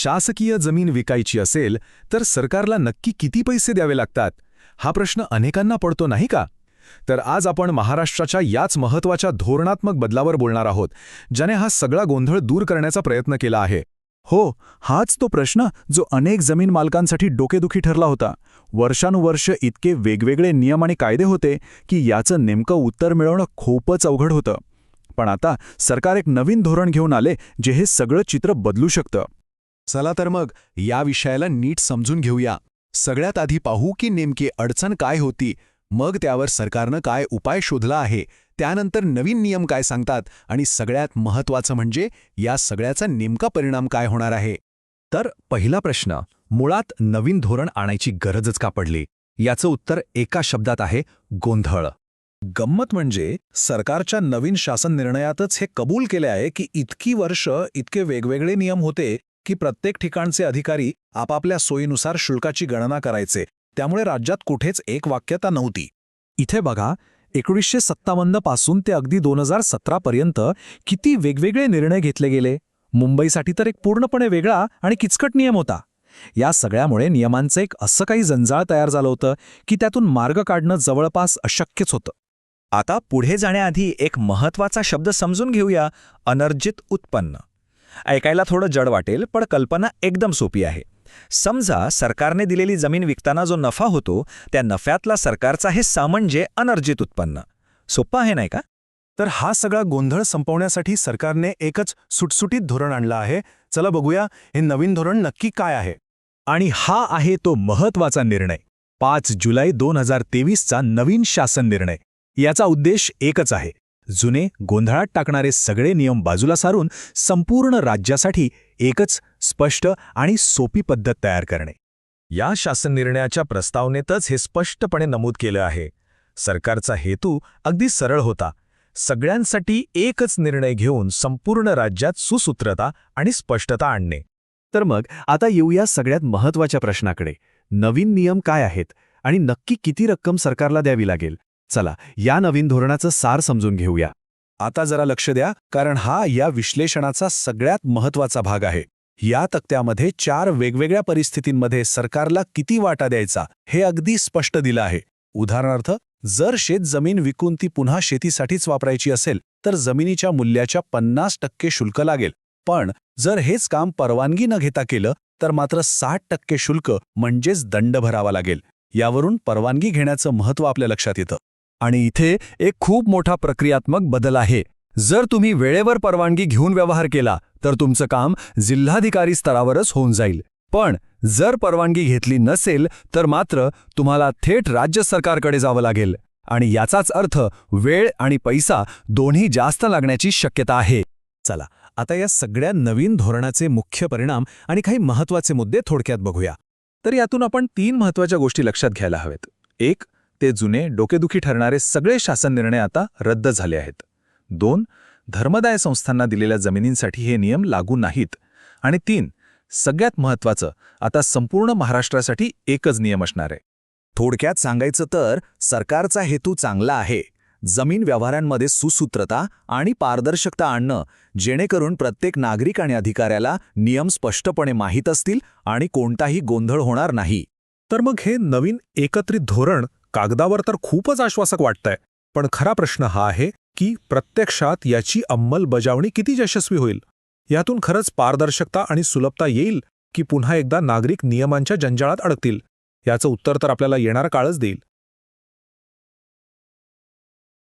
शासकीय जमीन विकायची असेल तर सरकारला नक्की किती पैसे द्यावे लागतात? हा प्रश्न अनेकांना पडतो नाही का? तर आज आपण महाराष्ट्राच्या याच महत्त्वाच्या धोरणात्मक बदलावर बोलणार आहोत ज्याने हा सगळा गोंधळ दूर करण्याचा प्रयत्न केला आहे. हो हाच तो प्रश्न जो अनेक जमीन मालकांसाठी डोकेदुखी ठरला होता. वर्षानुवर्ष इतके वेगवेगळे नियम आणि कायदे होते की याचं नेमकं उत्तर मिळवणं खूपच अवघड होतं. पण आता सरकार एक नवीन धोरण घेऊन आले जे हे सगळं चित्र बदलू शकतं. चला तर मग या विषयाला नीट समजून घेऊया. सगळ्यात आधी पाहू की नेमकी अडचण काय होती मग त्यावर सरकारनं काय उपाय शोधला आहे त्यानंतर नवीन नियम काय सांगतात आणि सगळ्यात महत्त्वाचं म्हणजे या सगळ्याचा नेमका परिणाम काय होणार आहे? तर पहिला प्रश्न मुळात नवीन धोरण आणायची गरजच का पडली? याचं उत्तर एका शब्दात आहे गोंधळ. गंमत म्हणजे सरकारच्या नवीन शासन निर्णयातच हे कबूल केले आहे की इतकी वर्ष इतके वेगवेगळे नियम होते की प्रत्येक ठिकाणचे अधिकारी आपापल्या सोयीनुसार शुल्काची गणना करायचे. त्यामुळे राज्यात कुठेच एक वाक्यता नव्हती. इथे बघा एकोणीसशे सत्तावन्नपासून ते अगदी दोन हजार सतरापर्यंत किती वेगवेगळे निर्णय घेतले गेले? मुंबईसाठी तर एक पूर्णपणे वेगळा आणि किचकट नियम होता. या सगळ्यामुळे नियमांचं एक असं काही जंजाळ तयार झालं होतं की त्यातून मार्ग काढणं जवळपास अशक्यच होतं. आता पुढे जाण्याआधी एक महत्त्वाचा शब्द समजून घेऊया अनर्जित उत्पन्न. ऐकायला थोडं जड वाटेल पण कल्पना एकदम सोपी आहे. समजा सरकारने दिलेली जमीन विकताना जो नफा होतो त्या नफ्यातला सरकारचा हिस्सा म्हणजे अनर्जित उत्पन्न. सोपं आहे नाही का? तर हा सगळा गोंधळ संपवण्यासाठी सरकारने एकच सुटसुटीत धोरण आणलं आहे. चला बघूया हे नवीन धोरण नक्की काय आहे. आणि हा आहे तो महत्त्वाचा निर्णय. पाच जुलै दोन हजार तेवीसचा नवीन शासन निर्णय. याचा उद्देश एकच आहे. जुने गोंधळात टाकणारे सगळे नियम बाजूला सारून संपूर्ण राज्यासाठी एकच स्पष्ट आणि सोपी पद्धत तयार करणे. या शासन निर्णयाच्या प्रस्तावनेतच हे स्पष्टपणे नमूद केलं आहे. सरकारचा हेतू अगदी सरळ होता. सगळ्यांसाठी एकच निर्णय घेऊन संपूर्ण राज्यात सुसूत्रता आणि स्पष्टता आणणे. तर मग आता येऊया सगळ्यात महत्त्वाच्या प्रश्नाकडे. नवीन नियम काय आहेत आणि नक्की किती रक्कम सरकारला द्यावी लागेल? चला या नवीन धोरणाचं सार समजून घेऊया. आता जरा लक्ष द्या कारण हा या विश्लेषणाचा सगळ्यात महत्त्वाचा भाग आहे. या तक्त्यामध्ये चार वेगवेगळ्या परिस्थितींमध्ये सरकारला किती वाटा द्यायचा हे अगदी स्पष्ट दिलं आहे. उदाहरणार्थ जर शेत जमीन विकून ती पुन्हा शेतीसाठीच वापरायची असेल तर जमिनीच्या मूल्याच्या पन्नास टक्के शुल्क लागेल. पण जर हेच काम परवानगी न घेता केलं तर मात्र साठ टक्के शुल्क म्हणजेच दंड भरावा लागेल. यावरून परवानगी घेण्याचं महत्त्व आपल्या लक्षात येतं. आणि इथे एक खूप मोठा प्रक्रियात्मक बदल आहे. जर तुम्ही वेळेवर परवानगी घेऊन व्यवहार केला तर तुमचं काम जिल्हाधिकारी स्तरावरच होऊन जाईल. पण जर परवानगी घेतली नसेल तर मात्र तुम्हाला थेट राज्य सरकारकडे जावं लागेल. आणि याचाच अर्थ वेळ आणि पैसा दोन्ही जास्त लागण्याची शक्यता आहे. चला आता या सगळ्या नवीन धोरणाचे मुख्य परिणाम आणि काही महत्त्वाचे मुद्दे थोडक्यात बघूया. तर यातून आपण तीन महत्त्वाच्या गोष्टी लक्षात घ्यायला हवेत. एक ते जुने डोकेदुखी ठरणारे सगळे शासन निर्णय आता रद्द झाले आहेत. दोन धर्मदाय संस्थांना दिलेल्या जमिनींसाठी हे नियम लागू नाहीत. आणि तीन सगळ्यात महत्त्वाचं आता संपूर्ण महाराष्ट्रासाठी एकच नियम असणार आहे. थोडक्यात सांगायचं तर सरकारचा हेतू चांगला आहे. जमीन व्यवहारांमध्ये सुसूत्रता आणि पारदर्शकता आणणं जेणेकरून प्रत्येक नागरिक आणि अधिकाऱ्याला नियम स्पष्टपणे माहीत असतील आणि कोणताही गोंधळ होणार नाही. तर मग हे नवीन एकत्रित धोरण कागदावर तर खूपच आश्वासक वाटतंय. पण खरा प्रश्न हा आहे की प्रत्यक्षात याची अंमलबजावणी किती यशस्वी होईल? यातून खरंच पारदर्शकता आणि सुलभता येईल की पुन्हा एकदा नागरिक नियमांच्या जंजाळात अडकतील? याचं उत्तर तर आपल्याला येणार काळच देईल.